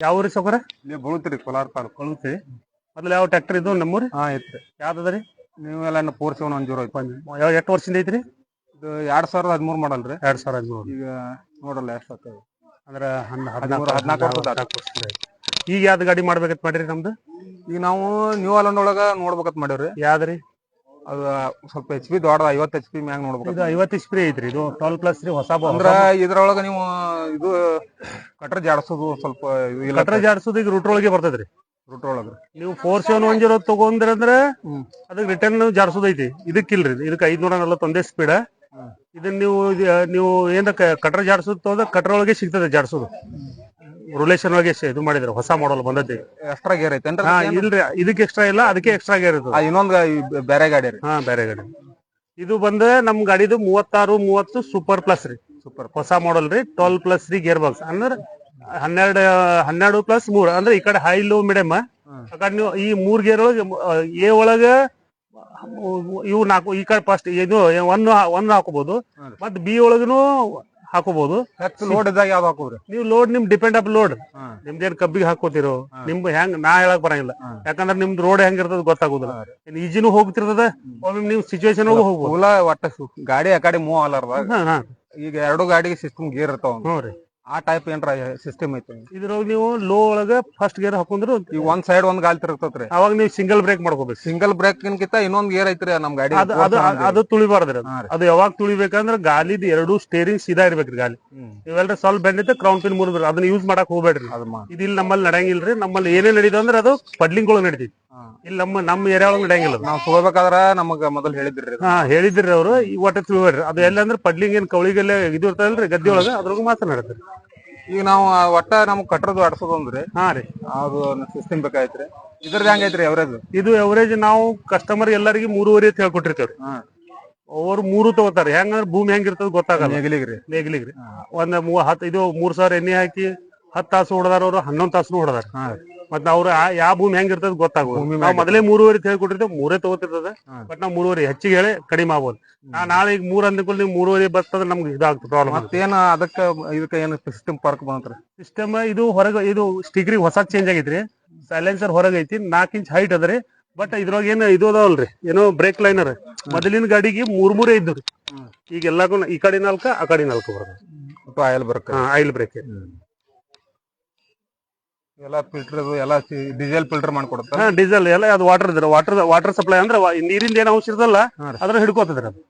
ಯಾವ ಊರಿ ಸೌಕರ ಇಲ್ಲಿ ಬಳುತ್ರಿ ಕೋಲಾರ ತಾಲೂಕು. ಕಳುತ್ರಿ ಮೊದಲು ಯಾವ ಟ್ರ್ಯಾಕ್ಟರ್ ಇದು ನಮ್ಮೂರಿ ಹಾ ಐತ್ರಿ ಯಾವ್ದದ ರೀ? ನೀವೆಲ್ಲ ಫೋರ್ ಸೆವೆನ್ ಒನ್ ಜೀರೋ ಐತಿ ಯಾವ ಎಷ್ಟು ವರ್ಷದಿಂದ ಐತ್ರಿ? ಇದು ಎರಡ್ ಸಾವಿರದ ಹದಿಮೂರು ಮಾಡಲ್ ರೀ. ಎರಡ್ ಸಾವಿರ ಹದಿಮೂರು. ಈಗ ನೋಡಲ್ಲ ಎಷ್ಟು ಆಗ್ತದೆ. ಅಂದ್ರೆ ಹದಿನಾಲ್ಕು ಹದಿನಾಲ್ಕು ವರ್ಷದ ಈಗ ಯಾವ್ದು ಗಾಡಿ ಮಾಡ್ಬೇಕಂತ ಮಾಡಿರಿ ನಮ್ದು? ಈಗ ನಾವು ನ್ಯೂ ಅಲಂಡ್ ಒಳಗ ನೋಡ್ಬೇಕಂತ ಮಾಡೇವ್ರಿ. ಯಾವ್ದ್ರಿ ಅದು ಸ್ವಲ್ಪ ಎಚ್ ಪಿ ದೊಡ್ಡ ಐವತ್ತು ಎಚ್ ಪಿ ಮ್ಯಾಗ ನೋಡ್ಬೇಕು. ಇದು ಐವತ್ತು ಎಚ್ ಪಿ ಐತ್ರಿ ಇದು ಟ್ವೆಲ್ ಪ್ಲಸ್ ರೀ ಹೊಸ ಅಂದ್ರ ಇದ್ರೊಳಗ ನೀವು ಇದು ಕಟ್ರ ಜಾಡ್ಸೋದು ಸ್ವಲ್ಪ ಇದು ಇಲ್ಲ ಕಟ್ರ ಜಾಡ್ಸೋದು ಈಗ ರೂಟ್ ಒಳಗೆ ಬರ್ತದ್ರಿ. ರೂಟ್ ನೀವು ಫೋರ್ ಸೆವೆನ್ ಒನ್ ಜೀರೋ ತಗೊಂಡ್ರಿ ಅಂದ್ರೆ ಹ್ಮ್. ಅದಕ್ಕೆ ರಿಟರ್ನ್ ಜಾಡ್ಸೋದೈತಿ. ಇದಕ್ಕಿಲ್ರಿ ಇದಕ್ಕೆ ಐದ್ನೂರ ನಲವತ್ತೊಂದೇ ಸ್ಪೀಡ್. ಇದನ್ನ ನೀವು ಇದ್- ನೀವು ಏನ ಕಟ್ರ ಜಾಡ್ಸೋದು ತಗೊಂಡ್ರೆ ಕಟ್ರ ಒಳಗೆ ಸಿಗ್ತದೆ ಜಾಡ್ಸೋದು. ರಿಲೇಷನ್ ಆಗಿ ಇದು ಮಾಡಿದ್ರು ಹೊಸ ಮಾಡಲ್ ಬಂದದ್ದು. ಎಕ್ಸ್ಟ್ರಾ ಗೇರ್ ಐತೆ ಹಾ ಇಲ್ರಿ ಇದಕ್ಕೆ ಎಕ್ಸ್ಟ್ರಾ ಇಲ್ಲ ಅದಕ್ಕೆ ಎಕ್ಸ್ಟ್ರಾ ಗೇರ್ ಇದು ಇನ್ನೊಂದು ಬೇರೆ ಗಾಡಿ ರೀ. ಹಾ ಬೇರೆ ಗಾಡಿ. ಇದು ಬಂದ ನಮ್ ಗಾಡಿದು ಮೂವತ್ತಾರು ಮೂವತ್ತು ಸೂಪರ್ ಪ್ಲಸ್ ರೀ. ಸೂಪರ್ ಹೊಸ ಮಾಡಲ್ ರೀ ಟ್ವೆಲ್ ಪ್ಲಸ್ ರೀ ಗೇರ್ ಬಾಕ್ಸ್ ಅಂದ್ರೆ ಹನ್ನೆರಡು ಹನ್ನೆರಡು ಪ್ಲಸ್ ಮೂರ್. ಅಂದ್ರೆ ಈ ಕಡೆ ಹೈ ಲೋ ಮೀಡಿಯಮ್ ಹ್ಮ್. ಆ ಕಡೆ ನೀವು ಈ ಮೂರ್ ಗೇರ್ ಒಳಗೆ ಎ ಒಳಗ ಇವು ನಾಲ್ಕು ಈ ಕಡೆ ಫಸ್ಟ್ ಇದು ಒನ್ ಒನ್ ಹಾಕೋಬಹುದು. ಮತ್ ಬಿ ಒಳಗನು ಹಾಕೋಬಹುದು ಹೆಚ್ಚು ಲೋಡ್ ಇದ್ದಾಗ ಯಾವ್ದು ಹಾಕೋದ್ರಿ? ನೀವು ಲೋಡ್ ನಿಮ್ ಡಿಪೆಂಡ್ ಅಪ್ ಲೋಡ್. ನಿಮ್ದೇನ್ ಕಬ್ಬಿಗೆ ಹಾಕೋತಿರೋ ನಿಮ್ ಹೆಂಗ್ ನಾ ಹೇಳಕ್ ಬರಂಗಿಲ್ಲ. ಯಾಕಂದ್ರೆ ನಿಮ್ದು ರೋಡ್ ಹೆಂಗಿರ್ತದ ಗೊತ್ತಾಗುದಿಲ್ಲ. ಈಜಿನು ಹೋಗ್ತಿರ್ತದ ಒಮ್ಮೆ ನೀವು ಸಿಚುವೇಶನ್ ಹೋಗ್ಬೋದು. ಒಟ್ಟ ಗಾಡಿ ಆ ಕಡೆ ಮೂವ್ ಹಾ ಈಗ ಎರಡು ಗಾಡಿಗೆ ಸಿಸ್ಟಮ್ ಗೇರ್ ಇರ್ತಾವ ಆ ಟೈಪ್ ಏನ್ರ ಸಿಸ್ಟಮ್ ಐತೆ? ಇದ್ರೊಳಗೆ ನೀವು ಲೋ ಒಳಗ ಫಸ್ಟ್ ಗೇರ್ ಹಾಕೊಂಡ್ರು ಈಗ ಒಂದ್ ಸೈಡ್ ಒಂದ್ ಗಾಲಿ ತಿರುಗ್ತತ್ರಿ ಅವಾಗ ನೀವು ಸಿಂಗಲ್ ಬ್ರೇಕ್ ಮಾಡ್ಕೋಬೇಕು. ಸಿಂಗಲ್ ಬ್ರೇಕ್ ಕಿಂತ ಇನ್ನೊಂದ್ ಗೇರ್ ಐತ್ರಿ ನಮ್ ಗಾಡಿ. ಅದು ಅದು ಅದು ತುಳಿಬಾರ್ದ್ರಿ ಅದು. ಯಾವಾಗ ತುಳಿಬೇಕಂದ್ರ ಗಾಲಿದ್ ಎರಡು ಸ್ಟೇರಿಂಗ್ ಸೀದಾ ಇರ್ಬೇಕ್ರಿ ಗಾಲಿ. ಹ್ಮ್. ಇವೆಲ್ಲ ಸ್ವಲ್ಪ ಐತೆ ಕ್ರೌನ್ ಪಿನ್ ಮುರಿದ್ರಿ ಅದನ್ನ ಯೂಸ್ ಮಾಡಕ್ ಹೋಗ್ಬೇಡ್ರಿ. ಇದಿಲ್ಲ ಮಾ- ಇದು ಇಲ್ಲಿ ನಮ್ಮಲ್ಲಿ ನಡೆಯಂಗಿಲ್ರಿ ನಮ್ಮಲ್ಲಿ ಏನೇ ನಡೀತು ಅಂದ್ರೆ ಅದು ಪಡ್ಲಿಂಗ್ ಒಳಗ್ ನಡೀತೈತಿ. ಇಲ್ಲಿ ನಮ್ಮ ನಮ್ಮ ಏರಿಯಾ ಒಳಗ್ ನಡೆಯಂಗಿಲ್ಲ ಅದು. ನಾವ್ ತಗೋಬೇಕಾದ್ರ ನಮಗ ಮೊದಲ್ ಹೇಳಿದ್ರಿ ಹಾ ಹೇಳಿದ್ರಿ ಅವ್ರು. ಈ ಒಟ್ಟೆ ತಿಳ್ಬೇಡ್ರಿ. ಅದು ಎಲ್ಲ ಅಂದ್ರೆ ಪಡ್ಲಿಂಗ್ ಏನ್ ಕವಳಿಗೆಲ್ಲ ಇದು ಇರ್ತದಲ್ರಿ ಗದ್ದೆ ಒಳಗ? ಅದ್ರೊಳಗ ಮಾತ್ರ ಈಗ ನಾವು ಆ ಒಟ್ಟ ನಮ್ಗ್ ಕಟ್ರದು ಆಡ್ಸೋದು ಅಂದ್ರಿ. ಹಾ ರೀ. ಅದು ಸಿಸ್ಟಮ್ ಬೇಕಾಯ್ತ್ರಿ. ಇದ್ರದ್ ಹೆಂಗೈತ್ರಿ ಅವರೇಜ್ ಇದು ಎವರೇಜ್ ನಾವು ಕಸ್ಟಮರ್ ಎಲ್ಲರಿಗೆ ಮೂರುವರೆ ಅಂತ ಹೇಳ್ಕೊಟ್ಟಿರ್ತೇವ್ರಿ. ಹಾ. ಅವ್ರು ಮೂರು ತಗೋತಾರ. ಹೆಂಗಂದ್ರೆ ಭೂಮಿ ಹೆಂಗಿರ್ತದ ಗೊತ್ತಾಗಲ್ಲ. ನೆಗಲಿಗ್ರಿ. ನೇಗ್ಲಿಗ್ರಿ. ಒಂದ್ ಮೂವ ಹತ್ ಇದು ಮೂರ್ ಸಾವಿರ ಎಣ್ಣೆ ಹಾಕಿ ಹತ್ತು ತಾಸು ಹೊಡೆದಾರ ಅವ್ರು ಹನ್ನೊಂದ್ ತಾಸು ಹೊಡೆದಾರ. ಹಾ ಮತ್ ಅವ್ರ ಯಾವ ಭೂಮಿ ಹೆಂಗಿರ್ತದ ಗೊತ್ತಾಗೋದು. ನಾವ್ ಮೊದಲೇ ಮೂರುವರೆ ಅಂತ ಹೇಳ್ಕೊಟ್ಟಿರ್ತೇವೆ ಮೂರೇ ತಗೋತಿರ್ತದ. ಬಟ್ ನಾವ್ ಮೂರುವರೆ ಹೆಚ್ಚಿಗೆ ಹೇಳಿ ಕಡಿಮೆ ಆಗ್ಬೋದು. ನಾ ನಾಳೆ ಈಗ ಮೂರ್ ಅಂದ್ಕೊಳ್ಳಿ ನೀವು ಮೂರುವರೆ ಬರ್ತದ ನಮ್ಗೆ ಇದಾಗ್ತದೆ ಪ್ರಾಬ್ಲಮ್ ಮತ್ತೇನ ಅದಕ್ಕ ಇದಕ್ಕ ಏನು ಸಿಸ್ಟಮ್ ಪಾರ್ಕ್ ಬಂತ್ರಿ? ಸಿಸ್ಟಮ್ ಇದು ಹೊರಗ ಇದು ಸ್ಟಿಗ್ರಿ ಹೊಸ ಚೇಂಜ್ ಆಗೈತ್ರಿ. ಸೈಲೆನ್ಸರ್ ಹೊರಗೆ ಐತಿ ನಾಲ್ಕು ಇಂಚ್ ಹೈಟ್ ಅದ್ರಿ ಬಟ್ ಇದ್ರೊಳಗ ಏನ್ ಇದು ಅದಾವಲ್ರಿ ಏನೋ ಬ್ರೇಕ್ ಲೈನರ್ ಮೊದಲಿನ ಗಾಡಿಗೆ ಮೂರ್ ಮೂರೇ ಇದ್ದು. ಈಗ ಎಲ್ಲಾಕು ಈ ಕಡೆ ನಾಲ್ಕ ಆ ಕಡೆ ನಾಲ್ಕು ಬರ್ತದೆ. ಆಯಿಲ್ ಬ್ರೇಕ್ ಆಯಿಲ್ ಬ್ರೇಕ್ ಎಲ್ಲ ಫಿಲ್ಟರ್ ಎಲ್ಲ ಡೀಸೆಲ್ ಫಿಲ್ಟರ್ ಮಾಡ್ಕೊಡುತ್ತೆ. ಹಾ ಡೀಸೆಲ್ ಎಲ್ಲ ಅದು ವಾಟರ್ ಇದ್ರೆ ವಾಟರ್ ವಾಟರ್ ಸಪ್ಲೈ ಅಂದ್ರೆ ವಾ- ನೀರಿಂದ ಏನು ಅಂಶ ಇರದಲ್ಲ ಹಾ ರೀ. ಅದ್ರ ಹಿಡ್ಕೋತದ್ರಿ ಅದು.